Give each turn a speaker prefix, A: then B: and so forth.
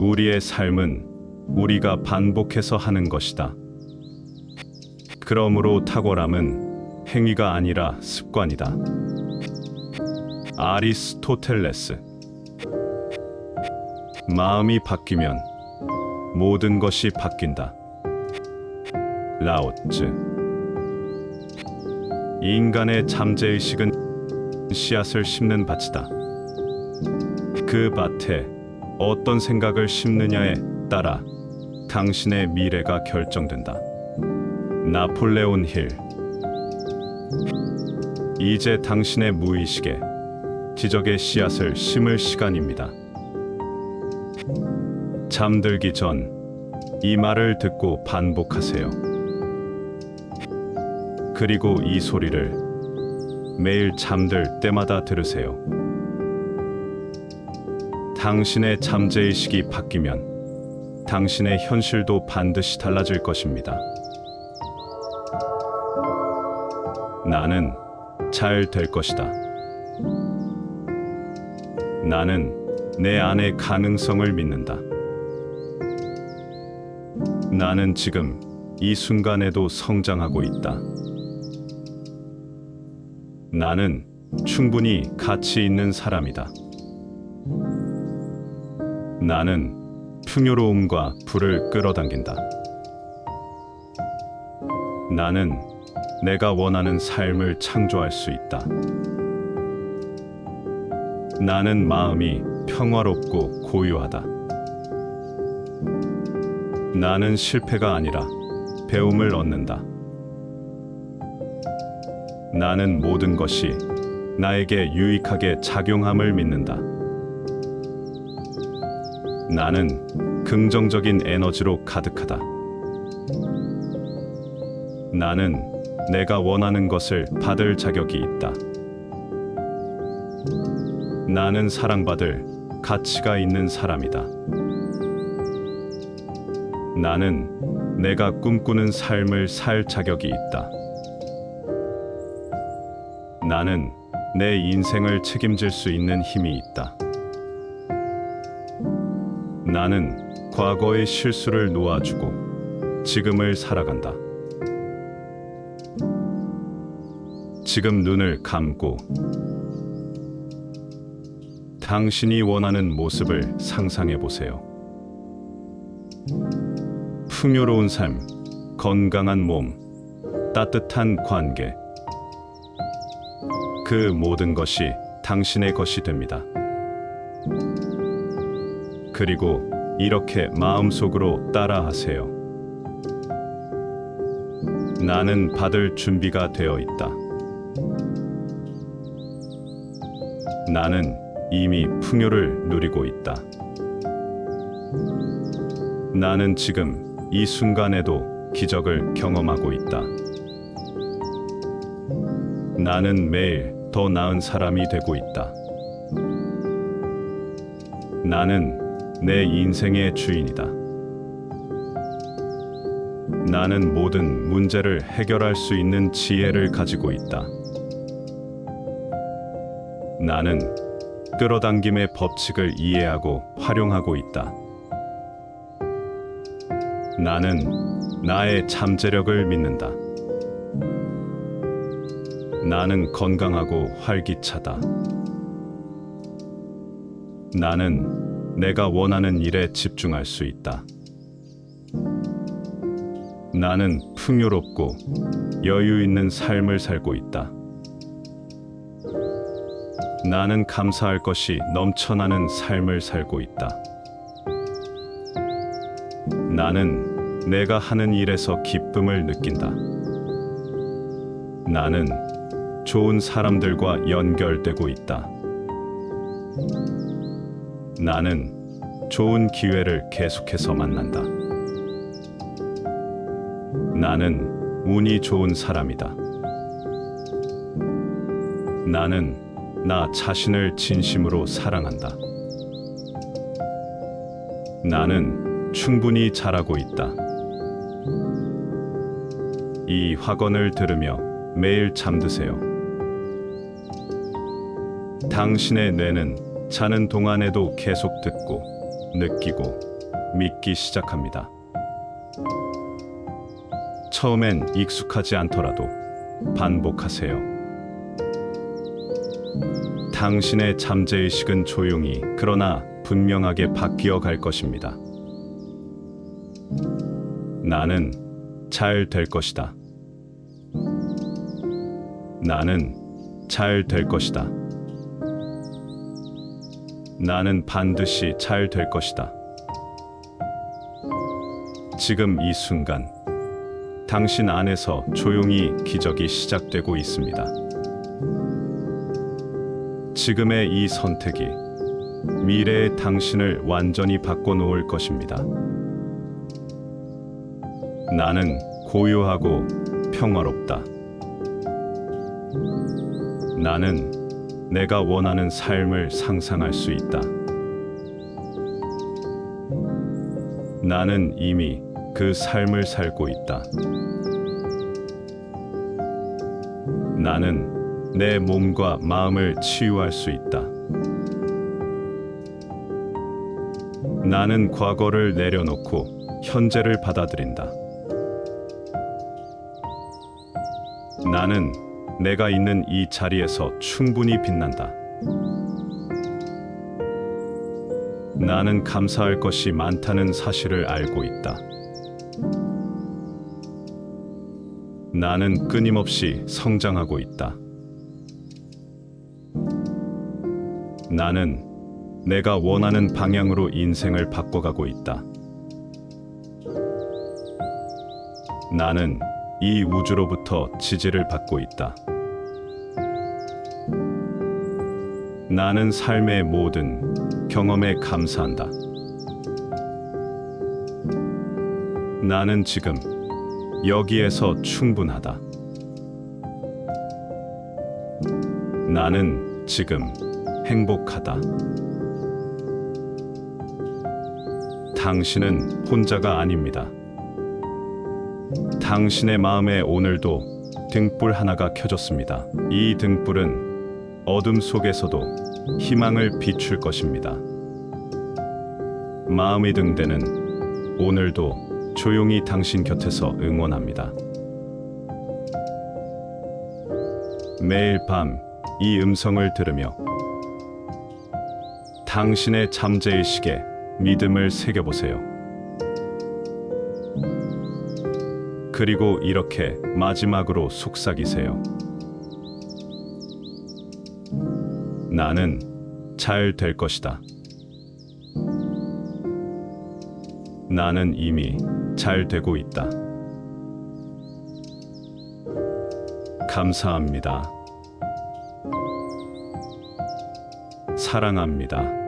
A: 우리의 삶은 우리가 반복해서 하는 것이다. 그러므로 탁월함은 행위가 아니라 습관이다. 아리스토텔레스 마음이 바뀌면 모든 것이 바뀐다. 라오츠 인간의 잠재의식은 씨앗을 심는 밭이다. 그 밭에 어떤 생각을 심느냐에 따라 당신의 미래가 결정된다. 나폴레온 힐 이제 당신의 무의식에 지적의 씨앗을 심을 시간입니다. 잠들기 전 이 말을 듣고 반복하세요. 그리고 이 소리를 매일 잠들 때마다 들으세요. 당신의 잠재의식이 바뀌면 당신의 현실도 반드시 달라질 것입니다. 나는 잘 될 것이다. 나는 내 안의 가능성을 믿는다. 나는 지금 이 순간에도 성장하고 있다. 나는 충분히 가치 있는 사람이다. 나는 풍요로움과 불을 끌어당긴다. 나는 내가 원하는 삶을 창조할 수 있다. 나는 마음이 평화롭고 고요하다. 나는 실패가 아니라 배움을 얻는다. 나는 모든 것이 나에게 유익하게 작용함을 믿는다. 나는 긍정적인 에너지로 가득하다. 나는 내가 원하는 것을 받을 자격이 있다. 나는 사랑받을 가치가 있는 사람이다. 나는 내가 꿈꾸는 삶을 살 자격이 있다. 나는 내 인생을 책임질 수 있는 힘이 있다. 나는 과거의 실수를 놓아주고 지금을 살아간다. 지금 눈을 감고 당신이 원하는 모습을 상상해 보세요. 풍요로운 삶, 건강한 몸, 따뜻한 관계. 그 모든 것이 당신의 것이 됩니다. 그리고 이렇게 마음속으로 따라하세요. 나는 받을 준비가 되어 있다. 나는 이미 풍요를 누리고 있다. 나는 지금 이 순간에도 기적을 경험하고 있다. 나는 매일 더 나은 사람이 되고 있다. 나는 내 인생의 주인이다. 나는 모든 문제를 해결할 수 있는 지혜를 가지고 있다. 나는 끌어당김의 법칙을 이해하고 활용하고 있다. 나는 나의 잠재력을 믿는다. 나는 건강하고 활기차다. 나는 내가 원하는 일에 집중할 수 있다. 나는 풍요롭고 여유 있는 삶을 살고 있다. 나는 감사할 것이 넘쳐나는 삶을 살고 있다. 나는 내가 하는 일에서 기쁨을 느낀다. 나는 좋은 사람들과 연결되고 있다. 나는 좋은 기회를 계속해서 만난다. 나는 운이 좋은 사람이다. 나는 나 자신을 진심으로 사랑한다. 나는 충분히 잘하고 있다. 이 확언을 들으며 매일 잠드세요. 당신의 뇌는 자는 동안에도 계속 듣고 느끼고 믿기 시작합니다. 처음엔 익숙하지 않더라도 반복하세요. 당신의 잠재의식은 조용히 그러나 분명하게 바뀌어 갈 것입니다. 나는 잘 될 것이다. 나는 잘 될 것이다. 나는 반드시 잘 될 것이다. 지금 이 순간, 당신 안에서 조용히 기적이 시작되고 있습니다. 지금의 이 선택이 미래의 당신을 완전히 바꿔놓을 것입니다. 나는 고요하고 평화롭다. 나는 내가 원하는 삶을 상상할 수 있다. 나는 이미 그 삶을 살고 있다. 나는 내 몸과 마음을 치유할 수 있다. 나는 과거를 내려놓고 현재를 받아들인다. 나는 내가 있는 이 자리에서 충분히 빛난다. 나는 감사할 것이 많다는 사실을 알고 있다. 나는 끊임없이 성장하고 있다. 나는 내가 원하는 방향으로 인생을 바꿔가고 있다. 나는 이 우주로부터 지지를 받고 있다. 나는 삶의 모든 경험에 감사한다. 나는 지금 여기에서 충분하다. 나는 지금 행복하다. 당신은 혼자가 아닙니다. 당신의 마음에 오늘도 등불 하나가 켜졌습니다. 이 등불은 어둠 속에서도 희망을 비출 것입니다. 마음이 등대는 오늘도 조용히 당신 곁에서 응원합니다. 매일 밤 이 음성을 들으며 당신의 잠재의식에 믿음을 새겨보세요. 그리고 이렇게 마지막으로 속삭이세요. 나는 잘 될 것이다. 나는 이미 잘 되고 있다. 감사합니다. 사랑합니다.